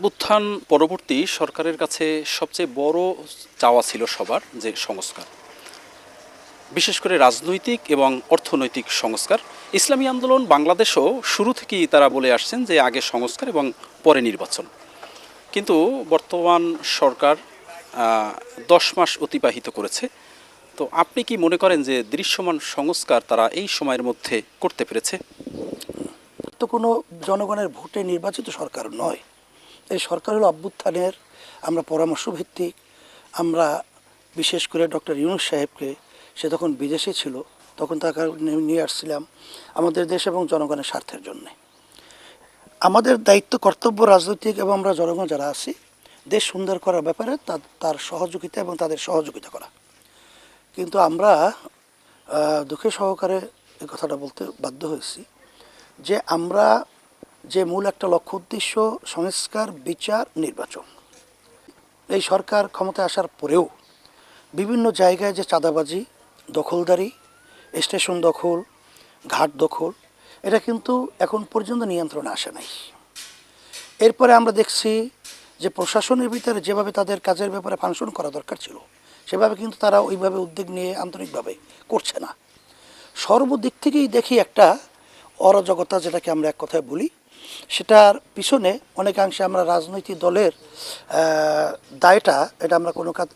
অভ্যুত্থান পরবর্তী সরকারের কাছে সবচেয়ে বড় চাওয়া ছিল সবার যে সংস্কার। বিশেষ করে রাজনৈতিক এবং অর্থনৈতিক সংস্কার। ইসলামী আন্দোলন বাংলাদেশও শুরু থেকেই তারা বলে আসছেন যে আগে সংস্কার এবং পরে নির্বাচন। কিন্তু বর্তমান সরকার দশ মাস অতিবাহিত করেছে। তো আপনি কি মনে করেন যে দৃশ্যমান সংস্কার তারা এই সময়ের মধ্যে করতে পেরেছে? তো কোনো জনগণের ভোটে নির্বাচিত সরকার নয়। এই সরকার হলো অভ্যুত্থানের আমরা পরামর্শ ভিত্তিক আমরা বিশেষ করে ডক্টর ইউনুস সাহেবকে, সে তখন বিদেশে ছিল, তখন তাকে নিয়ে আসছিলাম আমাদের দেশ এবং জনগণের স্বার্থের জন্যে। আমাদের দায়িত্ব, কর্তব্য, রাজনৈতিক এবং আমরা জনগণ যারা আছি, দেশ সুন্দর করার ব্যাপারে তার সহযোগিতা এবং তাদের সহযোগিতা করা। কিন্তু আমরা দুঃখের সহকারে এই কথাটা বলতে বাধ্য হয়েছি যে আমরা যে মূল একটা লক্ষ্য উদ্দেশ্য, সংস্কার, বিচার, নির্বাচন। এই সরকার ক্ষমতায় আসার পরেও বিভিন্ন জায়গায় যে চাঁদাবাজি, দখলদারি, স্টেশন দখল, ঘাট দখল, এটা কিন্তু এখন পর্যন্ত নিয়ন্ত্রণে আসে নাই। এরপরে আমরা দেখছি যে প্রশাসনের ভিতরে যেভাবে তাদের কাজের ব্যাপারে ফাংশন করা দরকার ছিল, সেভাবে কিন্তু তারা ওইভাবে উদ্যোগ নিয়ে আন্তরিকভাবে করছে না। সর্বদিক থেকেই দেখি একটা অরাজকতা, যেটাকে আমরা এক কথায় বলি সেটার পিছনে অনেকাংশে আমরা রাজনৈতিক দলের দায়টা এটা আমরা কোনো কাজ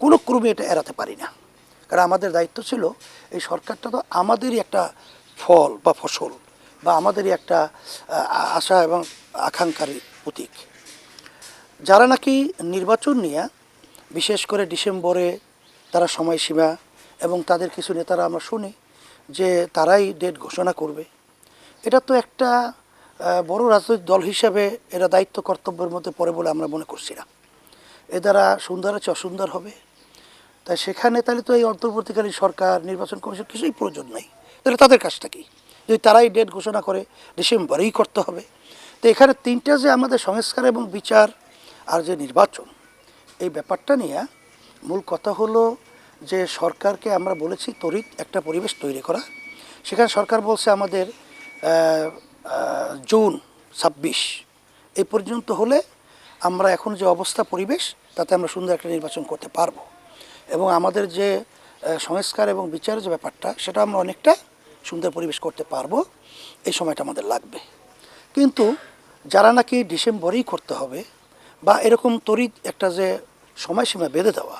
কোনো ক্রমে এটা এড়াতে পারি না। কারণ আমাদের দায়িত্ব ছিল এই সরকারটা তো আমাদেরই একটা ফল বা ফসল বা আমাদেরই একটা আশা এবং আকাঙ্ক্ষার প্রতীক। যারা নাকি নির্বাচন নিয়ে, বিশেষ করে ডিসেম্বরে তারা সময়সীমা এবং তাদের কিছু নেতারা আমরা শুনি যে তারাই ডেট ঘোষণা করবে। এটা তো একটা বড় রাজনৈতিক দল হিসাবে এরা দায়িত্ব কর্তব্যের মধ্যে পড়ে বলে আমরা মনে করছি না। এ দ্বারা সুন্দর আছে, অসুন্দর হবে। তাই সেখানে তাহলে তো এই অন্তর্বর্তীকালীন সরকার, নির্বাচন কমিশন কিছুই প্রয়োজন নেই। তাহলে তাদের কাজটা কি? যদি তারাই ডেট ঘোষণা করে, ডিসেম্বরেই করতে হবে। তো এখানে তিনটা যে আমাদের সংস্কার এবং বিচার আর যে নির্বাচন, এই ব্যাপারটা নিয়ে মূল কথা হলো যে সরকারকে আমরা বলেছি তড়িৎ একটা পরিবেশ তৈরি করা। সেখানে সরকার বলছে আমাদের জুন ছাব্বিশ। এই পর্যন্ত হলে আমরা এখন যে অবস্থা পরিবেশ, তাতে আমরা সুন্দর একটা নির্বাচন করতে পারব। এবং আমাদের যে সংস্কার এবং বিচারের যে ব্যাপারটা, সেটা আমরা অনেকটা সুন্দর পরিবেশ করতে পারব। এই সময়টা আমাদের লাগবে। কিন্তু যারা নাকি ডিসেম্বরেই করতে হবে বা এরকম তড়িৎ একটা যে সময়সীমা বেঁধে দেওয়া,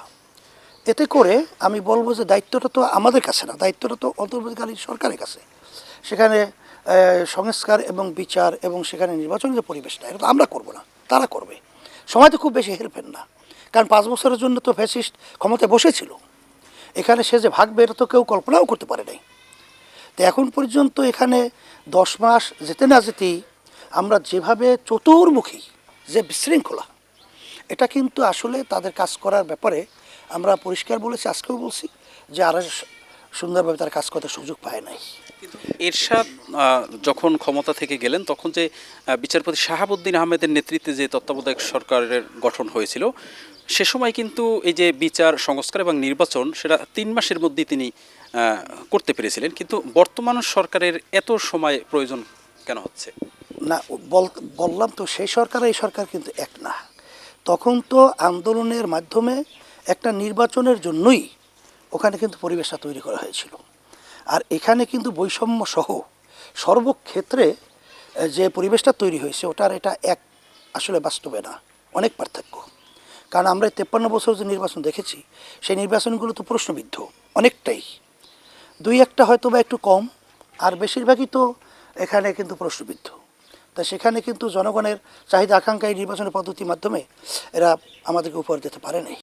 এতে করে আমি বলব যে দায়িত্বটা তো আমাদের কাছে না, দায়িত্বটা তো অন্তর্বর্তীকালীন সরকারের কাছে। সেখানে সংস্কার এবং বিচার এবং সেখানে নির্বাচনের যে পরিবেশটা, এটা তো আমরা করব না, তারা করবে। সময় তো খুব বেশি হেল্পেন না। কারণ পাঁচ বছরের জন্য তো ফ্যাসিস্ট ক্ষমতায় বসেছিল। এখানে সে যে ভাগবে এটা তো কেউ কল্পনাও করতে পারে নাই। তো এখন পর্যন্ত এখানে দশ মাস যেতে না যেতেই আমরা যেভাবে চতুর্মুখী, যে বিশৃঙ্খলা, এটা কিন্তু আসলে তাদের কাজ করার ব্যাপারে আমরা পরিষ্কার বলেছি, আজকেও বলছি যে আর সুন্দরভাবে তারা কাজ করতে সুযোগ পায় নাই। এরশাদ যখন ক্ষমতা থেকে গেলেন তখন যে বিচারপতি শাহাবুদ্দিন আহমেদের নেতৃত্বে যে তত্ত্বাবধায়ক সরকারের গঠন হয়েছিল সে সময় কিন্তু এই যে বিচার সংস্কার এবং নির্বাচন সেটা তিন মাসের মধ্যেই তিনি করতে পেরেছিলেন। কিন্তু বর্তমান সরকারের এত সময় প্রয়োজন কেন হচ্ছে? না বল- বললাম তো সেই সরকার এই সরকার কিন্তু এক না। তখন তো আন্দোলনের মাধ্যমে একটা নির্বাচনের জন্যই ওখানে কিন্তু পরিবেশটা তৈরি করা হয়েছিল। আর এখানে কিন্তু বৈষম্য সহ সর্বক্ষেত্রে যে পরিবেশটা তৈরি হয়েছে, ওটার এটা এক আসলে বাস্তবে না। অনেক পার্থক্য। কারণ আমরা তেপ্পান্ন বছর যে নির্বাচন দেখেছি, সেই নির্বাচনগুলো তো প্রশ্নবিদ্ধ, অনেকটাই। দুই একটা হয়তো বা একটু কম, আর বেশিরভাগই তো এখানে কিন্তু প্রশ্নবিদ্ধ। তা সেখানে কিন্তু জনগণের চাহিদা আকাঙ্ক্ষা এই নির্বাচনের পদ্ধতির মাধ্যমে এরা আমাদেরকে উপহার দিতে পারে নাই।